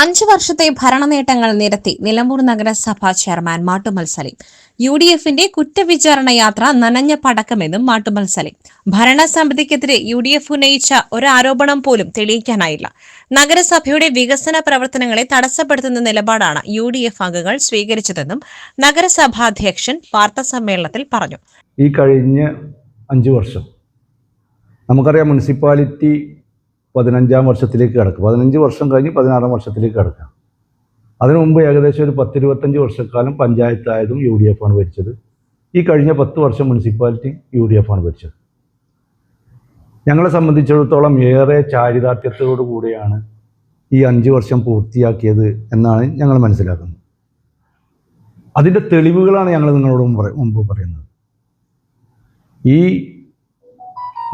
അഞ്ചു വർഷത്തെ ഭരണനേട്ടങ്ങൾ നിരത്തി നിലമ്പൂർ നഗരസഭാ chairman Mattummal Saleem. U D എഫിന്റെ കുറ്റവിചാരണ യാത്ര നനഞ്ഞ പടക്കമെന്നും മാട്ടുമൽ സലീം. ഭരണസമിതിക്കെതിരെ യു ഡി എഫ് ഉന്നയിച്ച ഒരു ആരോപണം പോലും തെളിയിക്കാനായില്ല. നഗരസഭയുടെ വികസന പ്രവർത്തനങ്ങളെ തടസ്സപ്പെടുത്തുന്ന നിലപാടാണ് യു ഡി എഫ് അംഗങ്ങൾ സ്വീകരിച്ചതെന്നും നഗരസഭാധ്യക്ഷൻ വാർത്താസമ്മേളനത്തിൽ പറഞ്ഞു. ഈ കഴിഞ്ഞ അഞ്ചു വർഷം നമുക്കറിയാം മുനിസിപ്പാലിറ്റി പതിനഞ്ചാം വർഷത്തിലേക്ക് കിടക്കും പതിനഞ്ച് വർഷം കഴിഞ്ഞ് പതിനാറാം വർഷത്തിലേക്ക് കിടക്കാം അതിനു മുമ്പ് ഏകദേശം ഒരു പത്തിരുപത്തഞ്ച് വർഷക്കാലം പഞ്ചായത്തായതും യു ഡി എഫ് ആണ് ഭരിച്ചത്. ഈ കഴിഞ്ഞ പത്ത് വർഷം മുനിസിപ്പാലിറ്റി യു ഡി എഫ് ആണ് ഭരിച്ചത്. ഞങ്ങളെ സംബന്ധിച്ചിടത്തോളം ഏറെ ചാരിതാർത്ഥ്യത്തോടു കൂടിയാണ് ഈ അഞ്ച് വർഷം പൂർത്തിയാക്കിയത് എന്നാണ് ഞങ്ങൾ മനസ്സിലാക്കുന്നത്. അതിന്റെ തെളിവുകളാണ് ഞങ്ങൾ നിങ്ങളോട് മുമ്പ് പറയുന്നത്. ഈ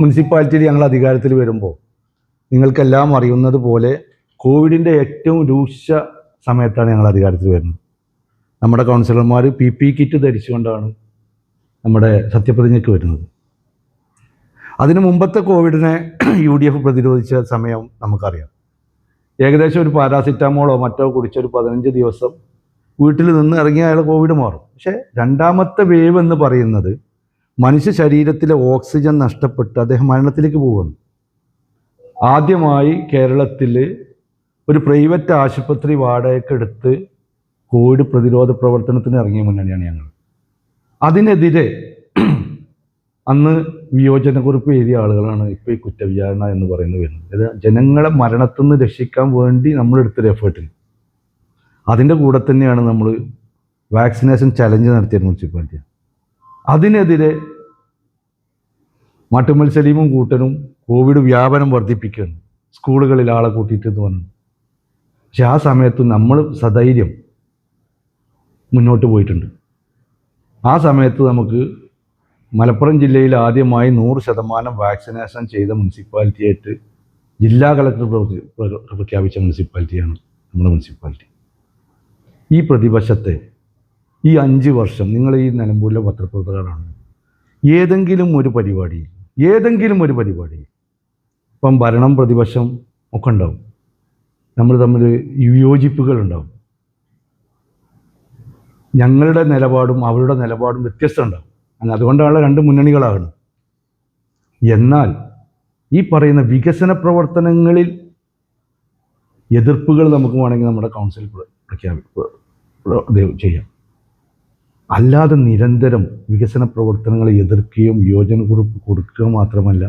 മുനിസിപ്പാലിറ്റിയിൽ ഞങ്ങൾ അധികാരത്തിൽ വരുമ്പോൾ നിങ്ങൾക്കെല്ലാം അറിയുന്നത് പോലെ കോവിഡിന്റെ ഏറ്റവും രൂക്ഷ സമയത്താണ് ഞങ്ങൾ അധികാരത്തിൽ വരുന്നത്. നമ്മുടെ കൗൺസിലർമാർ പി പി കിറ്റ് ധരിച്ചുകൊണ്ടാണ് നമ്മുടെ സത്യപ്രതിജ്ഞയ്ക്ക് വരുന്നത്. അതിന് മുമ്പത്തെ കോവിഡിനെ യു ഡി എഫ് പ്രതിരോധിച്ച സമയം നമുക്കറിയാം. ഏകദേശം ഒരു പാരാസിറ്റാമോളോ മറ്റോ കുടിച്ചൊരു പതിനഞ്ച് ദിവസം വീട്ടിൽ നിന്ന് ഇറങ്ങിയ അയാൾ കോവിഡ് മാറും. പക്ഷേ രണ്ടാമത്തെ വേവ് എന്ന് പറയുന്നത് മനുഷ്യ ശരീരത്തിലെ ഓക്സിജൻ നഷ്ടപ്പെട്ട് അദ്ദേഹം മരണത്തിലേക്ക് പോകുന്നു. ആദ്യമായി കേരളത്തിൽ ഒരു പ്രൈവറ്റ് ആശുപത്രി വാടകയ്ക്കെടുത്ത് കോവിഡ് പ്രതിരോധ പ്രവർത്തനത്തിന് ഇറങ്ങിയ മുന്നണിയാണ് ഞങ്ങൾ അതിനെതിരെ അന്ന് വിയോജനക്കുറിപ്പ് എഴുതിയ ആളുകളാണ് ഇപ്പോൾ ഈ കുറ്റവിചാരണ എന്ന് പറയുന്നത് വരുന്നത്. അതായത് ജനങ്ങളെ മരണത്തിൽ നിന്ന് രക്ഷിക്കാൻ വേണ്ടി നമ്മൾ എടുത്തൊരു എഫേർട്ടിൽ അതിന്റെ കൂടെ തന്നെയാണ് നമ്മൾ വാക്സിനേഷൻ ചലഞ്ച് നടത്തിയത് മുനിസിപ്പാലിറ്റി അതിനെതിരെ മാട്ടുമ്മൽ സലീമും കൂട്ടനും കോവിഡ് വ്യാപനം വർദ്ധിപ്പിക്കുന്നു. സ്കൂളുകളിൽ ആളെ കൂട്ടിയിട്ട് എന്ന് പറഞ്ഞു. പക്ഷെ ആ സമയത്ത് നമ്മൾ സധൈര്യം മുന്നോട്ട് പോയിട്ടുണ്ട്. ആ സമയത്ത് നമുക്ക് മലപ്പുറം ജില്ലയിൽ ആദ്യമായി നൂറ് ശതമാനം വാക്സിനേഷൻ ചെയ്ത മുനിസിപ്പാലിറ്റി മുനിസിപ്പാലിറ്റിയായിട്ട് ജില്ലാ കളക്ടർ പ്രഖ്യാപിച്ച മുനിസിപ്പാലിറ്റിയാണ് നമ്മുടെ മുനിസിപ്പാലിറ്റി. ഈ പ്രതിപക്ഷത്തെ ഈ അഞ്ച് വർഷം നിങ്ങൾ ഈ നിലമ്പൂരിലെ പത്രപ്രവർത്തകരാണ്. ഏതെങ്കിലും ഒരു പരിപാടിയിൽ ഏതെങ്കിലും ഒരു പരിപാടി. ഇപ്പം ഭരണം പ്രതിപക്ഷം ഒക്കെ ഉണ്ടാവും. നമ്മൾ തമ്മിൽ വിയോജിപ്പുകൾ ഉണ്ടാവും. ഞങ്ങളുടെ നിലപാടും അവരുടെ നിലപാടും വ്യത്യസ്തം ഉണ്ടാവും. അങ്ങനെ അതുകൊണ്ടാണ് രണ്ട് മുന്നണികളാകുന്നത് എന്നാൽ ഈ പറയുന്ന വികസന പ്രവർത്തനങ്ങളിൽ എതിർപ്പുകൾ നമുക്ക് വേണമെങ്കിൽ നമ്മുടെ കൗൺസിൽ പ്ര- പ്രഖ്യാപി ചെയ്യാം. അല്ലാതെ നിരന്തരം വികസന പ്രവർത്തനങ്ങളെ എതിർക്കുകയും യോജന കുറിപ്പ് കൊടുക്കുക മാത്രമല്ല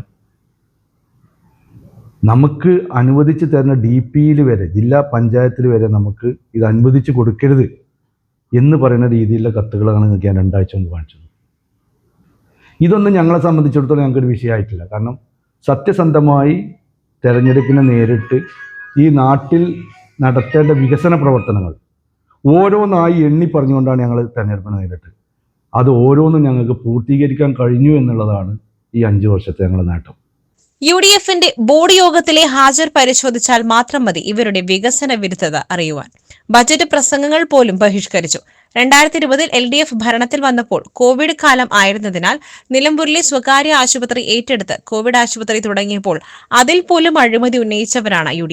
നമുക്ക് അനുവദിച്ച് തരുന്ന ഡി പിയിൽ വരെ ജില്ലാ പഞ്ചായത്തിൽ വരെ നമുക്ക് ഇത് അനുവദിച്ച് കൊടുക്കരുത് എന്ന് പറയുന്ന രീതിയിലുള്ള കത്തുകളാണ് നിങ്ങൾക്ക് ഞാൻ രണ്ടാഴ്ച മുമ്പ് കാണിച്ചത്. ഇതൊന്നും ഞങ്ങളെ സംബന്ധിച്ചിടത്തോളം ഞങ്ങൾക്കൊരു വിഷയമായിട്ടില്ല. കാരണം സത്യസന്ധമായി തെരഞ്ഞെടുപ്പിനെ നേരിട്ട് ഈ നാട്ടിൽ നടത്തേണ്ട വികസന പ്രവർത്തനങ്ങൾ ഓരോന്നായി എണ്ണി പറഞ്ഞുകൊണ്ടാണ് ഞങ്ങൾ തെരഞ്ഞെടുപ്പിനെ നേരിട്ട് അത് ഓരോന്നും ഞങ്ങൾക്ക് പൂർത്തീകരിക്കാൻ കഴിഞ്ഞു എന്നുള്ളതാണ് ഈ അഞ്ചു വർഷത്തെ ഞങ്ങളുടെ നേട്ടം. യു ഡി എഫിന്റെ ബോർഡ് യോഗത്തിലെ ഹാജർ പരിശോധിച്ചാൽ മാത്രം മതി ഇവരുടെ വികസന വിരുദ്ധത അറിയുവാൻ. ബജറ്റ് പ്രസംഗങ്ങൾ പോലും ബഹിഷ്കരിച്ചു. രണ്ടായിരത്തി ഇരുപതിൽ എൽ ഡി എഫ് ഭരണത്തിൽ വന്നപ്പോൾ കോവിഡ് കാലം ആയിരുന്നതിനാൽ നിലമ്പൂരിലെ സ്വകാര്യ ആശുപത്രി ഏറ്റെടുത്ത് കോവിഡ് ആശുപത്രി തുടങ്ങിയപ്പോൾ അതിൽ പോലും അഴിമതി ഉന്നയിച്ചവരാണ് യു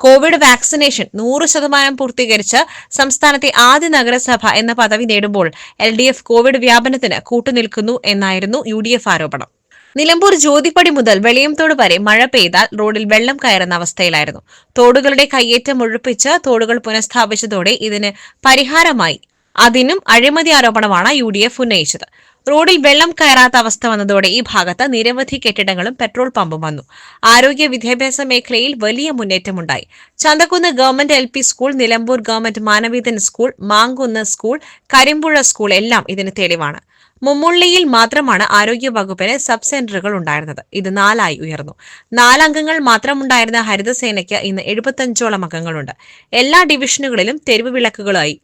കോവിഡ് വാക്സിനേഷൻ നൂറ് ശതമാനം പൂർത്തീകരിച്ച് സംസ്ഥാനത്തെ ആദ്യ നഗരസഭ എന്ന പദവി നേടുമ്പോൾ എൽ ഡി എഫ് കോവിഡ് വ്യാപനത്തിന് കൂട്ടുനിൽക്കുന്നു എന്നായിരുന്നു യു ഡി എഫ് ആരോപണം. നിലമ്പൂർ ജ്യോതിപ്പടി മുതൽ വെളിയംതോട് വരെ മഴ പെയ്താൽ റോഡിൽ വെള്ളം കയറുന്ന അവസ്ഥയിലായിരുന്നു. തോടുകളുടെ കയ്യേറ്റം ഒഴിപ്പിച്ച് തോടുകൾ പുനഃസ്ഥാപിച്ചതോടെ ഇതിന് പരിഹാരമായി. അതിനും അഴിമതി ആരോപണമാണ് യു ഡി എഫ് ഉന്നയിച്ചത്. റോഡിൽ വെള്ളം കയറാത്ത അവസ്ഥ വന്നതോടെ ഈ ഭാഗത്ത് നിരവധി കെട്ടിടങ്ങളും പെട്രോൾ പമ്പും വന്നു. ആരോഗ്യ വിദ്യാഭ്യാസ മേഖലയിൽ വലിയ മുന്നേറ്റമുണ്ടായി. Chanthakkunnu government L school Nilambur government Manavedan school Mankunnu school Karimpuzha school എല്ലാം ഇതിന് തെളിവാണ്. മുമ്മുള്ളിയിൽ മാത്രമാണ് ആരോഗ്യ വകുപ്പിന് സബ് സെന്ററുകൾ ഉണ്ടായിരുന്നത്. ഇത് നാലായി ഉയർന്നു. നാലംഗങ്ങൾ മാത്രമുണ്ടായിരുന്ന ഹരിതസേനയ്ക്ക് ഇന്ന് എഴുപത്തഞ്ചോളം അംഗങ്ങളുണ്ട്. എല്ലാ ഡിവിഷനുകളിലും തെരുവ് വിളക്കുകളായി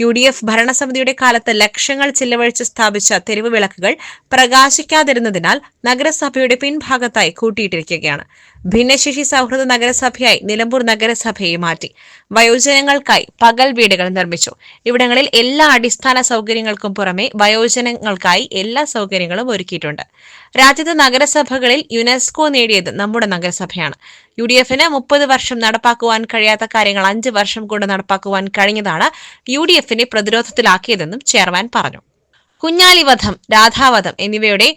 യു ഡി എഫ് ഭരണസമിതിയുടെ കാലത്ത് ലക്ഷങ്ങൾ ചിലവഴിച്ച് സ്ഥാപിച്ച തെരുവ് വിളക്കുകൾ പ്രകാശിക്കാതിരുന്നതിനാൽ നഗരസഭയുടെ പിൻഭാഗത്തായി കൂട്ടിയിട്ടിരിക്കുകയാണ്. ഭിന്നശേഷി സൗഹൃദ നഗരസഭയായി നിലമ്പൂർ നഗരസഭയെ മാറ്റി. വയോജനങ്ങൾക്കായി പകൽ വീടുകൾ നിർമ്മിച്ചു. ഇവിടങ്ങളിൽ എല്ലാ അടിസ്ഥാന സൗകര്യങ്ങൾക്കും പുറമെ വയോജനങ്ങൾക്കായി എല്ലാ സൗകര്യങ്ങളും ഒരുക്കിയിട്ടുണ്ട്. രാജ്യത്തെ നഗരസഭകളിൽ യുനെസ്കോ നേടിയത് നമ്മുടെ നഗരസഭയാണ്. യു ഡി എഫിന് മുപ്പത് വർഷം നടപ്പാക്കുവാൻ കഴിയാത്ത കാര്യങ്ങൾ അഞ്ച് വർഷം കൊണ്ട് നടപ്പാക്കുവാൻ കഴിഞ്ഞതാണ് യു ഡി എഫിനെ പ്രതിരോധത്തിലാക്കിയതെന്നും ചെയർമാൻ പറഞ്ഞു. കുഞ്ഞാലിവധം രാധാവധം എന്നിവയുടെ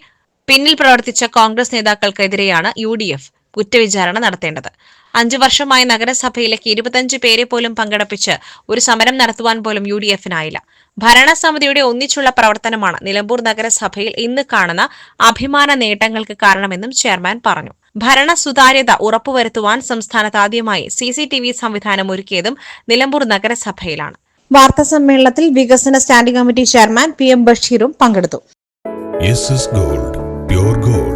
പിന്നിൽ പ്രവർത്തിച്ച കോൺഗ്രസ് നേതാക്കൾക്കെതിരെയാണ് യു ഡി എഫ് കുറ്റവിചാരണ നടത്തേണ്ടത്. അഞ്ചു വർഷമായി നഗരസഭയിലേക്ക് ഇരുപത്തഞ്ച് പേരെ പോലും പങ്കെടുപ്പിച്ച് ഒരു സമരം നടത്തുവാൻ പോലും യു ഡി എഫിനായില്ല ഭരണസമിതിയുടെ ഒന്നിച്ചുള്ള പ്രവർത്തനമാണ് നിലമ്പൂർ നഗരസഭയിൽ ഇന്ന് കാണുന്ന അഭിമാന നേട്ടങ്ങൾക്ക് കാരണമെന്നും ചെയർമാൻ പറഞ്ഞു. ഭരണ സുതാര്യത ഉറപ്പുവരുത്തുവാൻ സംസ്ഥാനത്ത് ആദ്യമായി സി സി ടി വി സംവിധാനം ഒരുക്കിയതും നിലമ്പൂർ നഗരസഭയിലാണ്. വാർത്താ സമ്മേളനത്തിൽ വികസന standing committee chairman P M ബഷീറും പങ്കെടുത്തു. Gold pure gold